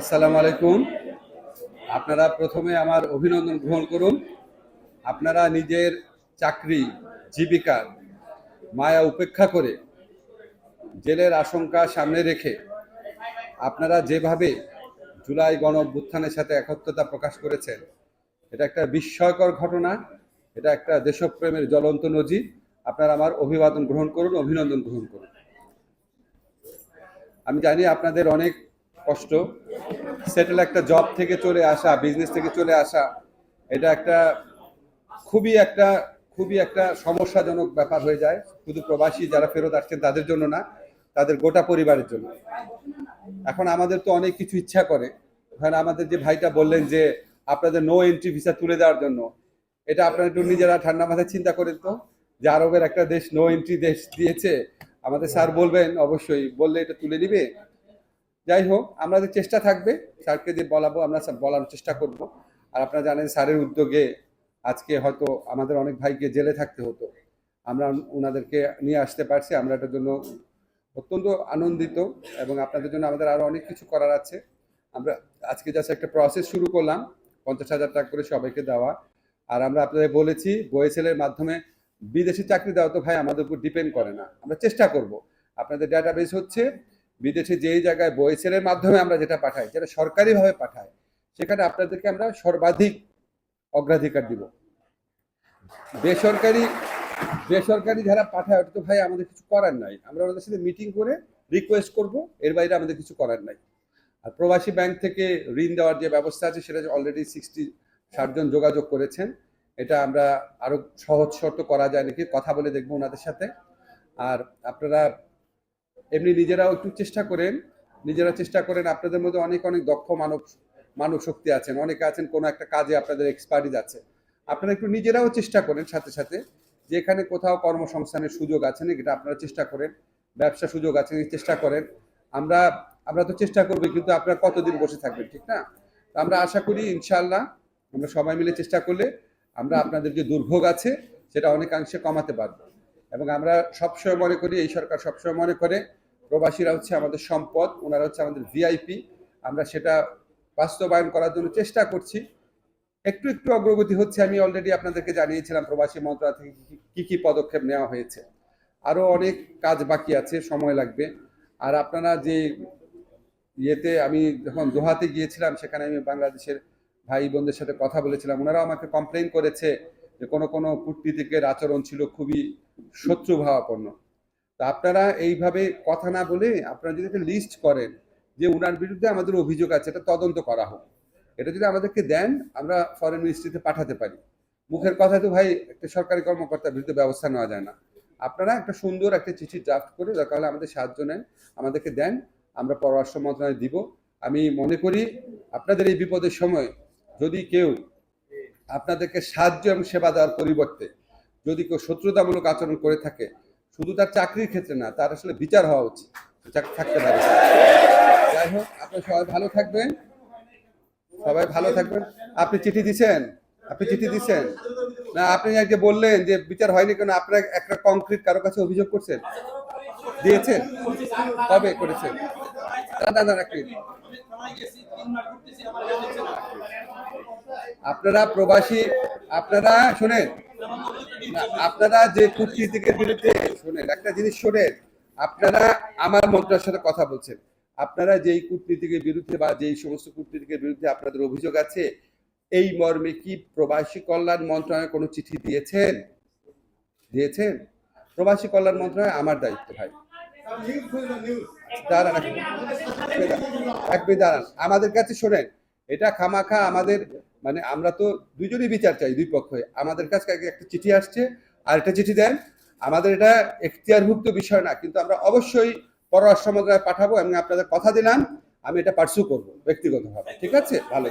আসসালামু আলাইকুম। আপনারা প্রথমে আমার অভিনন্দন গ্রহণ করুন। আপনারা নিজের চাকরি জীবিকার মায়া উপেক্ষা করে জেলের আশঙ্কা সামনে রেখে আপনারা যেভাবে জুলাই গণ অভ্যুত্থানের সাথে একত্রতা প্রকাশ করেছেন, এটা একটা বিস্ময়কর ঘটনা, এটা একটা দেশপ্রেমের জ্বলন্ত নজির। আপনারা আমার অভিবাদন গ্রহণ করুন, অভিনন্দন গ্রহণ করুন। আমি জানি আপনাদের অনেক কষ্ট। সেটেল একটা জব থেকে চলে আসা বিজনেস থেকে চলে আসা, এটা একটা খুবই একটা খুবই একটা সমস্যাজনক ব্যাপার হয়ে যায়। শুধু প্রবাসী যারা ফেরত আসছেন তাদের জন্য না, তাদের গোটা পরিবারের জন্য। এখন আমাদের তো অনেক কিছু ইচ্ছা করে। কারণ আমাদের যে ভাইটা বললেন যে, আপনাদের নো এন্ট্রি ভিসা তুলে দেওয়ার জন্য। এটা আপনারা একটু নিজেরা ঠান্ডা মাথায় চিন্তা করেন তো, যে আরবের একটা দেশ নো এন্ট্রি দেশ দিয়েছে। আমাদের স্যার বলবেন, অবশ্যই বললে এটা তুলে নিবে। যাই হোক আমাদের চেষ্টা থাকবে। স্যারকে যে বলাবো, আমরা বলার চেষ্টা করব। আর আপনারা জানেন, স্যারের উদ্যোগে আজকে হয়তো আমাদের অনেক ভাইকে জেলে থাকতে হতো। আমরা ওনাদেরকে নিয়ে আসতে পারছি। আমরা এটার জন্য অত্যন্ত আনন্দিত এবং আপনাদের জন্য আমাদের আরও অনেক কিছু করার আছে। আমরা আজকে জাস্ট একটা প্রসেস শুরু করলাম। পঞ্চাশ হাজার টাকা করে সবাইকে দেওয়া। আর আমরা আপনাদের বলেছি বয়ে ছেলের মাধ্যমে বিদেশি চাকরি দেওয়া তো ভাই আমাদের উপর ডিপেন্ড করে না। আমরা চেষ্টা করব। আপনাদের ডাটাবেস হচ্ছে বিদেশে যেই জায়গায় বয়েছেলের মাধ্যমে আমরা যেটা পাঠাই, যেটা সরকারিভাবে পাঠাই সেখানে আপনাদেরকে আমরা সর্বাধিক অগ্রাধিকার দিব। বেসরকারি বেসরকারি যারা পাঠায়, ওটা তো ভাই আমাদের কিছু করার নাই। আমরা ওদের সাথে মিটিং করে রিকোয়েস্ট করব, এর বাইরে আমাদের কিছু করার নাই। আর প্রবাসী ব্যাংক থেকে ঋণ দেওয়ার যে ব্যবস্থা আছে, সেটা অলরেডি সিক্সটি ষাটজন যোগাযোগ করেছেন, এটা আমরা আরও সহজ শর্ত করা যায় নাকি, কথা বলে দেখব ওনাদের সাথে। আর আপনারা এমনি নিজেরাও একটু চেষ্টা করেন, নিজেরা চেষ্টা করেন, আপনাদের মধ্যে অনেক অনেক দক্ষ মানব মানব শক্তি আছেন, অনেকে আছেন, কোনো একটা কাজে আপনাদের এক্সপার্টিজ আছে। আপনারা একটু নিজেরাও চেষ্টা করেন সাথে সাথে। যে এখানে কোথাও কর্মসংস্থানের সুযোগ আছে নাকি, এটা আপনারা চেষ্টা করেন ব্যবসা সুযোগ আছে চেষ্টা করেন। আমরা আমরা তো চেষ্টা করব, কিন্তু আপনারা কতদিন বসে থাকবেন, ঠিক না? আমরা আশা করি ইনশাল্লাহ আমরা সবাই মিলে চেষ্টা করলে আমরা আপনাদের যে দুর্ভোগ আছে, সেটা অনেকাংশে কমাতে পারব। এবং আমরা সবসময় মনে করি, এই সরকার সবসময় মনে করে প্রবাসীরা হচ্ছে আমাদের সম্পদ ওনারা হচ্ছে আমাদের ভিআইপি আমরা সেটা বাস্তবায়ন করার জন্য চেষ্টা করছি। একটু একটু অগ্রগতি হচ্ছে, আমি অলরেডি আপনাদেরকে জানিয়েছিলাম প্রবাসী মন্ত্রণালয় থেকে কি- কি পদক্ষেপ নেওয়া হয়েছে। আরও অনেক কাজ বাকি আছে, সময় লাগবে। আর আপনারা যে ইয়েতে আমি যখন দোহাতে গিয়েছিলাম, সেখানে আমি বাংলাদেশের ভাই বোনদের সাথে কথা বলেছিলাম ওনারাও আমাকে কমপ্লেন করেছে যে কোনো কোনো কূটনীতিকের আচরণ ছিল খুবই শত্রুভাবাপন্ন। তা আপনারা এইভাবে কথা না বলে আপনারা যদি একটা লিস্ট করেন যে উনার বিরুদ্ধে আমাদের অভিযোগ আছে, এটা তদন্ত করা হোক। এটা যদি আমাদেরকে দেন, আমরা ফরেন মিনিস্ট্রিতে পাঠাতে পারি। মুখের কথা তো ভাই, একটা সরকারি কর্মকর্তার বিরুদ্ধে ব্যবস্থা নেওয়া যায় না। আপনারা একটা সুন্দর একটা চিঠি ড্রাফট করে দরকার হলে আমাদের সাহায্য নেন, আমাদেরকে দেন, আমরা পররাষ্ট্র মন্ত্রণালয় দিব। আমি মনে করি আপনাদের এই বিপদের সময় যদি কেউ আপনাদেরকে সাহায্য এবং সেবা দেওয়ার পরিবর্তে যদি কেউ শত্রুতামূলক আচরণ করে থাকে শুধু তার চাকরির ক্ষেত্রে না, তার আসলে বিচার হওয়া উচিত। থাকতে পারে। যাই হোক, আপনারা সবাই ভালো থাকবেন। সবাই ভালো থাকবেন। আপনি চিঠি দিছেন? আপনি চিঠি দিছেন? না, আপনি আজকে বললেন যে বিচার হয়নি কেন? আপনার একটা কংক্রিট কারও কাছে অভিযোগ করছেন? দিয়েছেন? কবে করেছেন। আপনারা প্রবাসী, আপনারা, শুনেন। আপনারা যে কূটনীতিকের বিরুদ্ধে শোনেন, একটা জিনিস শোনেন, আপনারা আমার মন্ত্রণালয়ের সাথে কথা বলছেন। আপনারা যেই কূটনীতিকের বিরুদ্ধে বা যেই সমস্ত কূটনীতিকের বিরুদ্ধে আপনাদের অভিযোগ আছে, এই মর্মে কি প্রবাসী কল্যাণ মন্ত্রণালয় কোনো চিঠি দিয়েছেন? দিয়েছেন? প্রবাসী কল্যাণ মন্ত্রণালয় আমার দায়িত্ব, ভাই। দাঁড়ান, এক দাঁড়ান। আমাদের কাছে শোনেন এটা খামাখা আমাদের মানে আমরা তো দুজনই বিচার চাই, দুই পক্ষে আমাদের কাছে একটা চিঠি আসছে আর একটা চিঠি দেন। আমাদের এটা এখতিয়ারভুক্ত বিষয় না, কিন্তু আমরা অবশ্যই পররাষ্ট্র মন্ত্রণালয়ে পাঠাবো এবং আপনাদের কথা দিলাম, আমি এটা পার্সু করব, ব্যক্তিগতভাবে। ঠিক আছে? ভালো।